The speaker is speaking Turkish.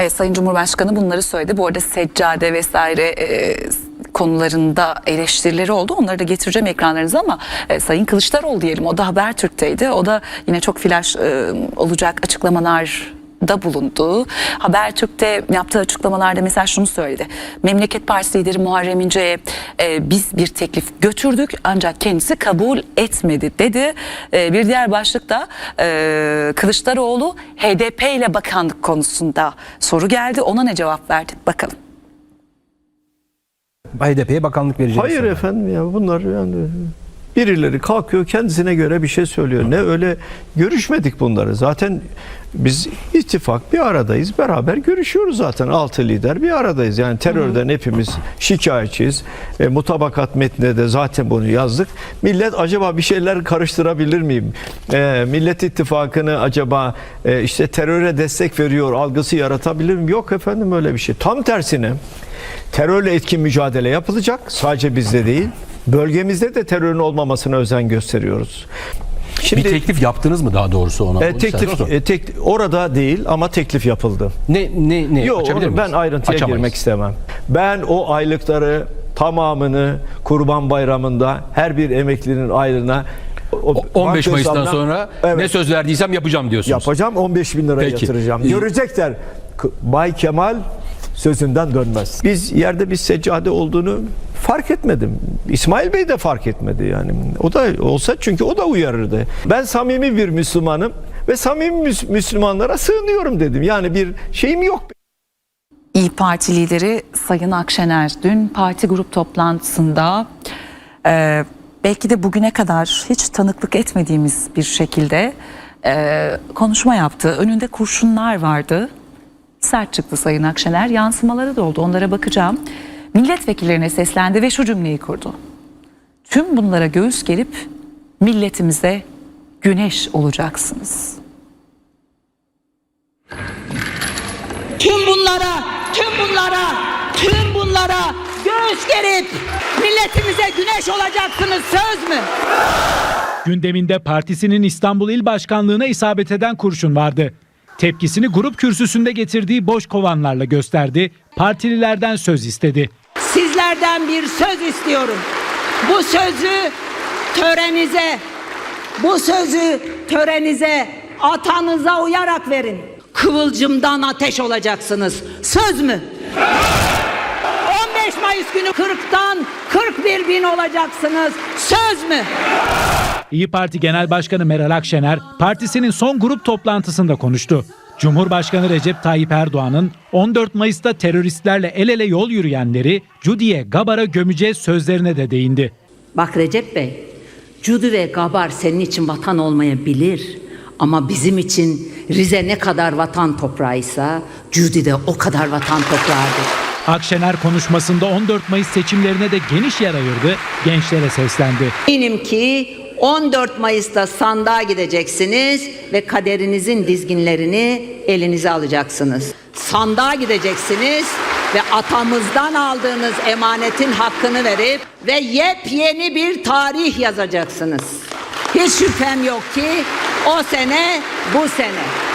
Evet Sayın Cumhurbaşkanı bunları söyledi. Bu arada seccade vesaire e, konularında eleştirileri oldu. Onları da getireceğim ekranlarınıza ama e, Sayın Kılıçdaroğlu diyelim o da Habertürk'teydi. O da yine çok flash e, olacak açıklamalar da bulundu. Habertürk'te yaptığı açıklamalarda mesela şunu söyledi. Memleket Partisi lideri Muharrem İnce'ye e, biz bir teklif götürdük ancak kendisi kabul etmedi dedi. E, bir diğer başlıkta e, Kılıçdaroğlu HDP ile bakanlık konusunda soru geldi. Ona ne cevap verdi? Bakalım. HDP'ye bakanlık vereceğini Hayır söyledi. efendim ya bunlar yani birileri kalkıyor kendisine göre bir şey söylüyor. Ne öyle görüşmedik bunları. Zaten biz ittifak bir aradayız. Beraber görüşüyoruz zaten. Altı lider bir aradayız. Yani terörden hepimiz şikayetçiyiz. E, mutabakat metninde de zaten bunu yazdık. Millet acaba bir şeyler karıştırabilir miyim? E, Millet İttifakı'nı acaba e, işte teröre destek veriyor algısı yaratabilir miyim? Yok efendim öyle bir şey. Tam tersine terörle etkin mücadele yapılacak. Sadece bizde değil. Bölgemizde de terörün olmamasına özen gösteriyoruz. Şimdi bir teklif yaptınız mı daha doğrusu ona? e, teklif e, tek, orada değil ama teklif yapıldı. ne ne ne Yok açabilir ben ayrıntıya Açamayız. girmek istemem. Ben o aylıkları tamamını Kurban Bayramı'nda her bir emeklinin aylığına o, O- 15 banka Mayıs'tan sonra Evet. ne söz verdiysem yapacağım diyorsunuz. Yapacağım 15 bin lira Peki. yatıracağım. Görecekler. Bay Kemal sözünden dönmez. Biz yerde bir seccade olduğunu fark etmedim. İsmail Bey de fark etmedi yani. O da olsa çünkü o da uyarırdı. Ben samimi bir Müslümanım ve samimi Müs- Müslümanlara sığınıyorum dedim. Yani bir şeyim yok. İyi Parti lideri Sayın Akşener dün parti grup toplantısında e, belki de bugüne kadar hiç tanıklık etmediğimiz bir şekilde e, konuşma yaptı. Önünde kurşunlar vardı. Sert çıktı Sayın Akşener. Yansımaları da oldu. Onlara bakacağım. Milletvekillerine seslendi ve şu cümleyi kurdu. Tüm bunlara göğüs gerip milletimize güneş olacaksınız. Tüm bunlara, tüm bunlara, tüm bunlara göğüs gerip milletimize güneş olacaksınız söz mü? Gündeminde partisinin İstanbul İl Başkanlığı'na isabet eden kurşun vardı. Tepkisini grup kürsüsünde getirdiği boş kovanlarla gösterdi. Partililerden söz istedi. Sizlerden bir söz istiyorum. Bu sözü törenize, bu sözü törenize, atanıza uyarak verin. Kıvılcımdan ateş olacaksınız. Söz mü? 15 Mayıs günü 40'tan 41 bin olacaksınız. Söz mü? İyi Parti Genel Başkanı Meral Akşener partisinin son grup toplantısında konuştu. Cumhurbaşkanı Recep Tayyip Erdoğan'ın 14 Mayıs'ta teröristlerle el ele yol yürüyenleri Cudi'ye, Gabar'a gömeceğiz sözlerine de değindi. Bak Recep Bey, Cudu ve Gabar senin için vatan olmayabilir. Ama bizim için Rize ne kadar vatan toprağıysa Cudi de o kadar vatan toprağıdır. Akşener konuşmasında 14 Mayıs seçimlerine de geniş yer ayırdı, gençlere seslendi. Eminim ki 14 Mayıs'ta sandığa gideceksiniz ve kaderinizin dizginlerini elinize alacaksınız. Sandığa gideceksiniz ve atamızdan aldığınız emanetin hakkını verip ve yepyeni bir tarih yazacaksınız. Hiç şüphem yok ki o sene bu sene.